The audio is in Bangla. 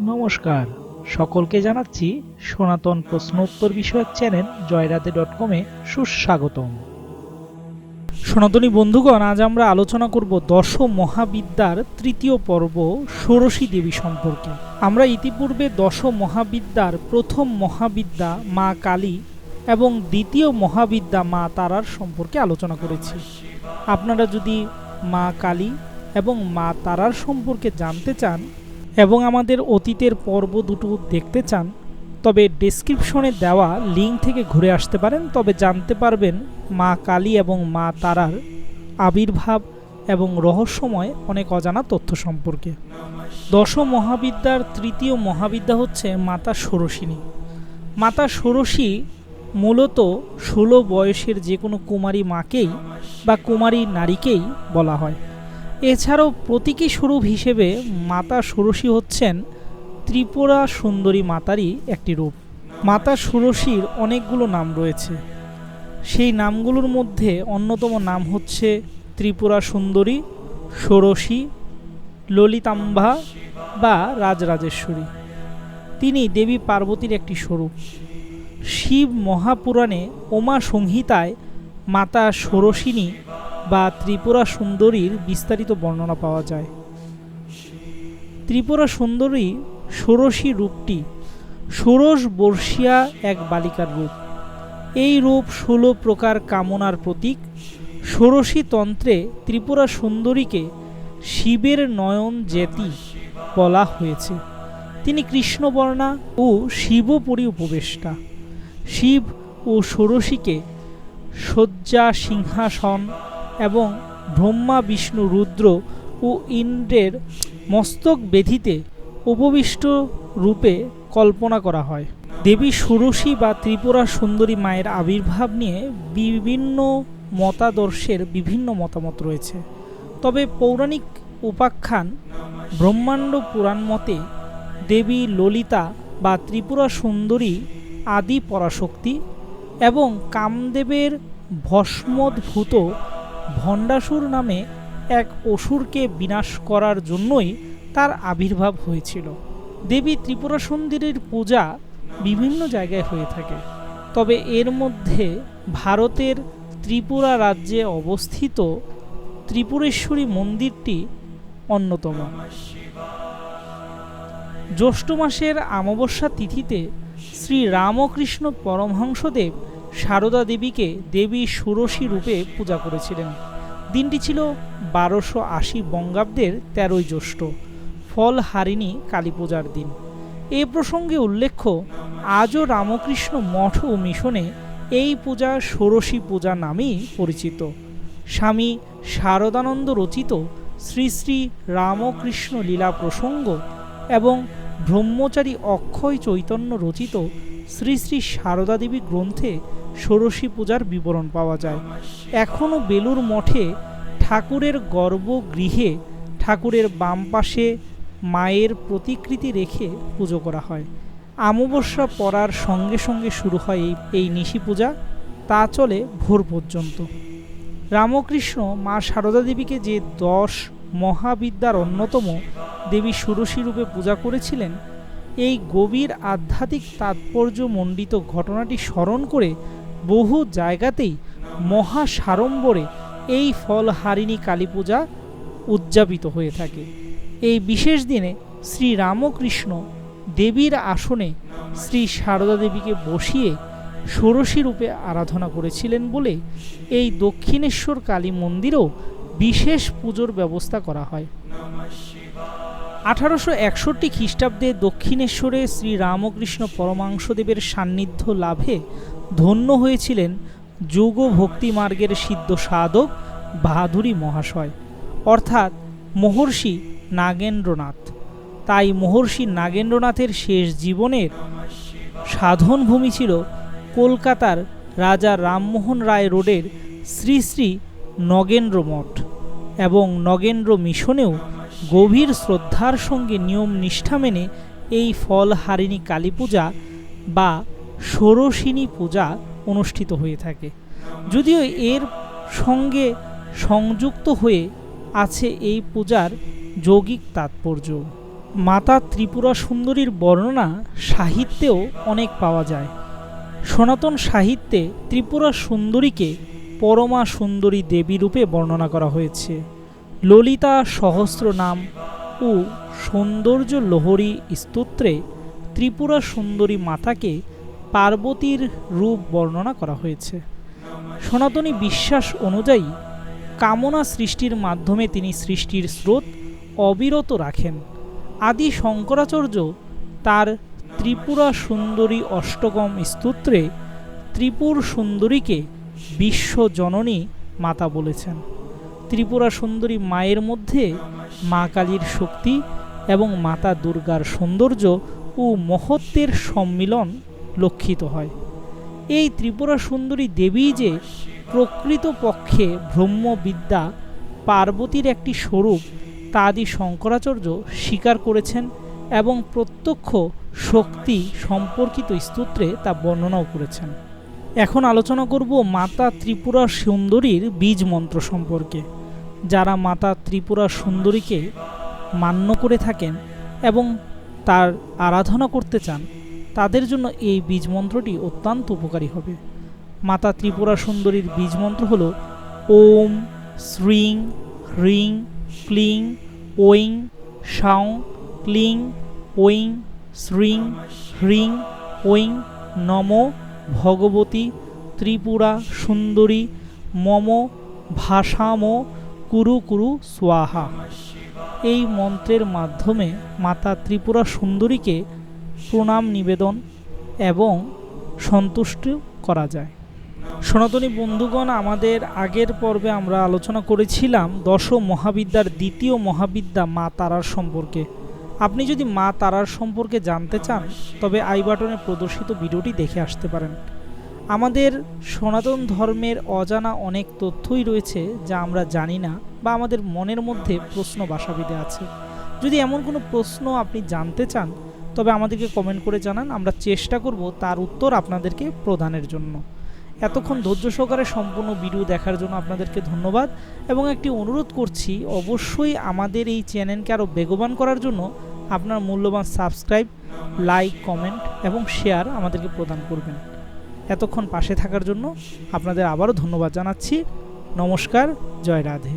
নমস্কার। সকলকে জানাচ্ছি সনাতন প্রশ্নোত্তর বিষয়ক চ্যানেল জয়রাতে ডট কমে সুস্বাগতম। সনাতনী বন্ধুগণ, আজ আমরা আলোচনা করব দশ মহাবিদ্যার তৃতীয় পর্ব ষোড়শী দেবী সম্পর্কে। আমরা ইতিপূর্বে দশ মহাবিদ্যার প্রথম মহাবিদ্যা মা কালী এবং দ্বিতীয় মহাবিদ্যা মা তারার সম্পর্কে আলোচনা করেছি। আপনারা যদি মা কালী এবং মা তারার সম্পর্কে জানতে চান এবং আমাদের অতীতের পর্ব দুটো দেখতে চান, তবে ডেসক্রিপশনে দেওয়া লিঙ্ক থেকে ঘুরে আসতে পারেন, তবে জানতে পারবেন মা কালী এবং মা তারার আবির্ভাব এবং রহস্যময় অনেক অজানা তথ্য সম্পর্কে। দশম মহাবিদ্যার তৃতীয় মহাবিদ্যা হচ্ছে মাতা ষোড়শিনী। মাতা ষোড়শী মূলত ষোলো বয়সের যে কোনো কুমারী মাকেই বা কুমারী নারীকেই বলা হয়। এছাড়াও প্রতীকী স্বরূপ হিসেবে মাতা ষোড়শী হচ্ছেন ত্রিপুরা সুন্দরী মাতারই একটি রূপ। মাতা ষোড়শীর অনেকগুলো নাম রয়েছে। সেই নামগুলোর মধ্যে অন্যতম নাম হচ্ছে ত্রিপুরা সুন্দরী, ষোড়শী, ললিতাম্বা বা রাজরাজেশ্বরী। তিনি দেবী পার্বতীর একটি স্বরূপ। শিব মহাপুরাণে ওমা সংহিতায় মাতা ষোড়শিনী বা ত্রিপুরা সুন্দরীর বিস্তারিত বর্ণনা পাওয়া যায়। ত্রিপুরা সুন্দরী ষোড়শী রূপটি ষোড়শ বর্ষিয়া এক বালিকার রূপ। এই রূপ ষোলো প্রকার কামনার প্রতীক। ষোড়শী তন্ত্রে ত্রিপুরা সুন্দরীকে শিবের নয়ন জ্যোতি বলা হয়েছে। তিনি কৃষ্ণবর্ণা ও শিবপরি উপবেষ্টা। শিব ও ষোড়শীকে শয্যা সিংহাসন এবং ব্রহ্মা, বিষ্ণু, রুদ্র ও ইন্দ্রের মস্তক বেধিতে উপবিষ্ট রূপে কল্পনা করা হয়। দেবী ষোড়শী বা ত্রিপুরা সুন্দরী মায়ের আবির্ভাব নিয়ে বিভিন্ন মতাদর্শের বিভিন্ন মতামত রয়েছে। তবে পৌরাণিক উপাখ্যান ব্রহ্মাণ্ড পুরাণ মতে দেবী ললিতা বা ত্রিপুরা সুন্দরী আদি পরাশক্তি এবং কামদেবের ভস্মোদ্ভূত ভণ্ডাসুর নামে এক অসুরকে বিনাশ করার জন্যই তার আবির্ভাব হয়েছিল। দেবী ত্রিপুরা সুন্দরীর পূজা বিভিন্ন জায়গায় হয়ে থাকে। তবে এর মধ্যে ভারতের ত্রিপুরা রাজ্যে অবস্থিত ত্রিপুরেশ্বরী মন্দিরটি অন্যতম। জ্যৈষ্ঠ মাসের অমাবস্যা তিথিতে শ্রী রামকৃষ্ণ পরমহংসদেব সারদা দেবীকে দেবী ষোড়শী রূপে পূজা করেছিলেন। দিনটি ছিল বারোশো আশি বঙ্গাব্দের তেরোই জ্যৈষ্ঠ ফল হারিণী কালী পূজার দিন। এ প্রসঙ্গে উল্লেখ্য, আজও রামকৃষ্ণ মঠ ও মিশনে এই পূজা ষোড়শী পূজা নামেই পরিচিত। স্বামী শারদানন্দ রচিত শ্রী শ্রী রামকৃষ্ণ লীলা প্রসঙ্গ এবং ব্রহ্মচারী অক্ষয় চৈতন্য রচিত শ্রী শ্রী সারদা দেবী গ্রন্থে ষোড়শী পূজার বিবরণ পাওয়া যায়। এখনও বেলুর মঠে ঠাকুরের গর্ভগৃহে ঠাকুরের বাম পাশে মায়ের প্রতিকৃতি রেখে পুজো করা হয়। অমাবস্যা পড়ার সঙ্গে সঙ্গে শুরু হয় এই এই নিশি পূজা। তা চলে ভোর পর্যন্ত। রামকৃষ্ণ মা সারদা দেবীকে যে দশ মহাবিদ্যার অন্যতম দেবী ষোড়শী রূপে পূজা করেছিলেন, এই গভীর আধ্যাত্মিক তাৎপর্যমণ্ডিত ঘটনাটি স্মরণ করে বহু জায়গাতেই মহা সাড়ম্বরে এই ফলহারিণী কালী পূজা উদযাপিত হয়ে থাকে। এই বিশেষ দিনে শ্রী রামকৃষ্ণ দেবীর আসনে শ্রী সারদা দেবীকে বসিয়ে ষোড়শী রূপে আরাধনা করেছিলেন বলে এই দক্ষিণেশ্বর কালী মন্দিরেও বিশেষ পুজোর ব্যবস্থা করা হয়। আঠারোশো একষট্টি খ্রিস্টাব্দে দক্ষিণেশ্বরে শ্রী রামকৃষ্ণ পরমাংশদেবের সান্নিধ্য লাভে ধন্য হয়েছিলেন যোগ ভক্তি মার্গের সিদ্ধ সাধক বাহাদুরী মহাশয়। অর্থাৎ মহর্ষি নাগেন্দ্রনাথ। তাই মহর্ষি নাগেন্দ্রনাথের শেষ জীবনের সাধনভূমি ছিল কলকাতার রাজা রামমোহন রায় রোডের শ্রী শ্রী নগেন্দ্র মঠ এবং নগেন্দ্র মিশনেও গভীর শ্রদ্ধার সঙ্গে নিয়ম নিষ্ঠা মেনে এই ফলহারিণী কালী পূজা বা ষোড়শিনী পূজা অনুষ্ঠিত হয়ে থাকে। যদিও এর সঙ্গে সংযুক্ত হয়ে আছে এই পূজার যৌগিক তাৎপর্য। মাতা ত্রিপুরা সুন্দরীর বর্ণনা সাহিত্যেও অনেক পাওয়া যায়। সনাতন সাহিত্যে ত্রিপুরা সুন্দরীকে পরমা সুন্দরী দেবী রূপে বর্ণনা করা হয়েছে। ললিতা সহস্র নাম ও সৌন্দর্য লোহরী স্তোত্রে ত্রিপুরা সুন্দরী মাতাকে পার্বতীর রূপ বর্ণনা করা হয়েছে। সনাতনী বিশ্বাস অনুযায়ী কামনা সৃষ্টির মাধ্যমে তিনি সৃষ্টির স্রোত অবিরত রাখেন। আদি শঙ্করাচার্য তার ত্রিপুরা সুন্দরী অষ্টগম স্তোত্রে ত্রিপুর সুন্দরীকে বিশ্বজননী মাতা বলেছেন। ত্রিপুরা সুন্দরী মায়ের মধ্যে মা কালীর শক্তি এবং মাতা দুর্গার সৌন্দর্য ও মহত্বের সম্মিলন লক্ষিত হয়। এই ত্রিপুরা সুন্দরী দেবী যে প্রকৃতপক্ষে ব্রহ্মবিদ্যা পার্বতীর একটি স্বরূপ তা আদি শঙ্করাচার্য স্বীকার করেছেন এবং প্রত্যক্ষ শক্তি সম্পর্কিত স্তোত্রে তা বর্ণনাও করেছেন। এখন আলোচনা করব মাতা ত্রিপুরা সুন্দরীর বীজ মন্ত্র সম্পর্কে। যারা মাতা ত্রিপুরা সুন্দরীকে মান্য করে থাকেন এবং তার আরাধনা করতে চান তাদের জন্য এই বীজ মন্ত্রটি অত্যন্ত উপকারী হবে। মাতা ত্রিপুরা সুন্দরীর বীজ মন্ত্র হল ওম, শ্রিং, হ্রিং, ক্লিং ওইং সাং ক্লিং ওইং শ্রিং, হ্রিং ওইং নম, ভগবতী, ত্রিপুরা সুন্দরী, মম, ভাষাম, কুরু কুরু সোয়াহা এই মন্ত্রের মাধ্যমে মাতা ত্রিপুরা সুন্দরীকে প্রণাম নিবেদন এবং সন্তুষ্ট করা যায়। সনাতনী বন্ধুগণ, আমাদের আগের পর্বে আমরা আলোচনা করেছিলাম দশ মহাবিদ্যার দ্বিতীয় মহাবিদ্যা মা তারার সম্পর্কে। আপনি যদি মা তারার সম্পর্কে জানতে চান, তবে আই বাটনে প্রদর্শিত ভিডিওটি দেখে আসতে পারেন। আমাদের সনাতন ধর্মের অজানা অনেক তথ্যই রয়েছে যা আমরা জানি না বা আমাদের মনের মধ্যে প্রশ্ন বাসা আছে। যদি এমন কোনো প্রশ্ন আপনি জানতে চান তবে আমাদেরকে কমেন্ট করে জানান, আমরা চেষ্টা করব তার উত্তর আপনাদেরকে প্রদানের জন্য। এতক্ষণ ধৈর্য সহকারে সম্পূর্ণ ভিডিও দেখার জন্য আপনাদেরকে ধন্যবাদ এবং একটি অনুরোধ করছি, অবশ্যই আমাদের এই চ্যানেলকে আরও বেগবান করার জন্য আপনার মূল্যবান সাবস্ক্রাইব লাইক কমেন্ট এবং শেয়ার আমাদেরকে প্রদান করবেন। এতক্ষণ পাশে থাকার জন্য আপনাদের আবারও ধন্যবাদ জানাচ্ছি। নমস্কার, জয় রাধে।